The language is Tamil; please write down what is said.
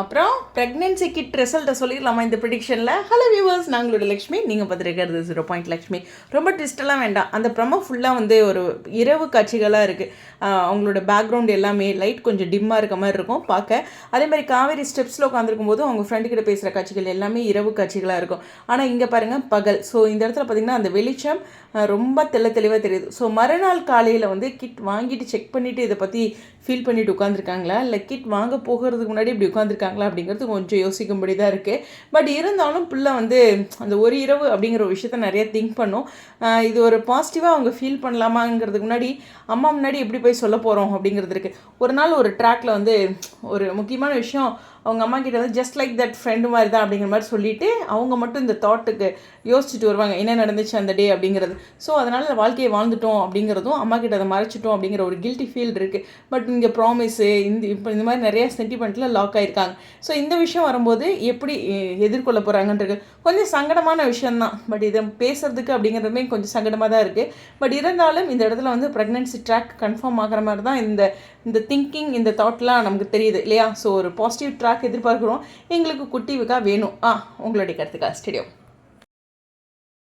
அப்புறம் ப்ரெக்னென்சி கிட் ரிசல்ட்டை சொல்லிடலாமா இந்த ப்ரிடிக்ஷனில் ஹலோ வியூவர்ஸ் நாங்களோட லக்ஷ்மி. நீங்கள் பார்த்துருக்கிறது ஜீரோ பாயிண்ட் லக்ஷ்மி. ரொம்ப ட்விஸ்டெல்லாம் வேண்டாம். அந்த ப்ரமோ ஃபுல்லாக வந்து ஒரு இரவு காட்சிகளாக இருக்குது அவங்களோட பேக்ரவுண்ட் எல்லாமே லைட் கொஞ்சம் டிம்மாக இருக்க மாதிரி இருக்கும். பார்க்க. அதே மாதிரி காவேரி ஸ்டெப்ஸில் உட்காந்துருக்கும் போது அவங்க ஃப்ரெண்டு கிட்ட பேசுகிற காட்சிகள் எல்லாமே இரவு காட்சிகளாக இருக்கும். ஆனால் இங்கே பாருங்கள் பகல். ஸோ இந்த இடத்துல பார்த்திங்கன்னா அந்த வெளிச்சம் ரொம்ப தெள்ள தெளிவாக தெரியுது. ஸோ மறுநாள் காலையில் வந்து கிட் வாங்கிட்டு செக் பண்ணிவிட்டு இதை பற்றி ஃபீல் பண்ணிட்டு உட்காந்துருக்காங்களா இல்லை கிட் வாங்க போகிறதுக்கு முன்னாடி இப்படி உட்காந்துருக்காங்க இருக்காங்களா அப்படிங்கிறது கொஞ்சம் யோசிக்கும்படி தான் இருக்குது பட் இருந்தாலும் பிள்ளை வந்து அந்த ஒரு இரவு அப்படிங்கிற ஒரு விஷயத்த நிறைய திங்க் பண்ணும். இது ஒரு பாசிட்டிவாக அவங்க ஃபீல் பண்ணலாமாங்கிறதுக்கு முன்னாடி அம்மா முன்னாடி எப்படி போய் சொல்ல போகிறோம் அப்படிங்கிறது இருக்குது ஒரு நாள் ஒரு ட்ராக்ல வந்து ஒரு முக்கியமான விஷயம் அவங்க அம்மா கிட்ட வந்து ஜஸ்ட் லைக் தட் ஃப்ரெண்டு மாதிரி தான் அப்படிங்கிற மாதிரி சொல்லிட்டு அவங்க மட்டும் இந்த தாட்டுக்கு யோசிச்சுட்டு வருவாங்க. என்ன நடந்துச்சு அந்த டே அப்படிங்கிறது. ஸோ அதனால் வாழ்க்கையை வாழ்ந்துட்டோம் அப்படிங்கிறதும் அம்மா கிட்ட அதை மறைச்சிட்டோம் அப்படிங்கிற ஒரு கில்ட்டி ஃபீல் இருக்குது பட் இங்கே ப்ராமிஸு இந்த இப்போ இந்த மாதிரி நிறைய சென்டிமெண்ட்டில் லாக் ஆகிருக்காங்க ஸோ இந்த விஷயம் வரும்போது எப்படி எதிர்கொள்ள போகிறாங்கன்றது கொஞ்சம் சங்கடமான விஷயந்தான் பட் இதை பேசுகிறதுக்கு அப்படிங்கிறதுமே கொஞ்சம் சங்கடமாக தான் இருக்குது பட் இருந்தாலும் இந்த இடத்துல வந்து ப்ரெக்னென்சி ட்ராக் கன்ஃபார்ம் ஆகிற மாதிரி தான் இந்த இந்த திங்கிங் இந்த தாட்லாம் நமக்கு தெரியுது இல்லையா? ஸோ ஒரு பாசிட்டிவ் ட்ராக் எதிர்பார்க்குறோம். எங்களுக்கு குட்டி விகா வேணும். ஆ உங்களுடைய கருத்துக்கா ஸ்டேடியம்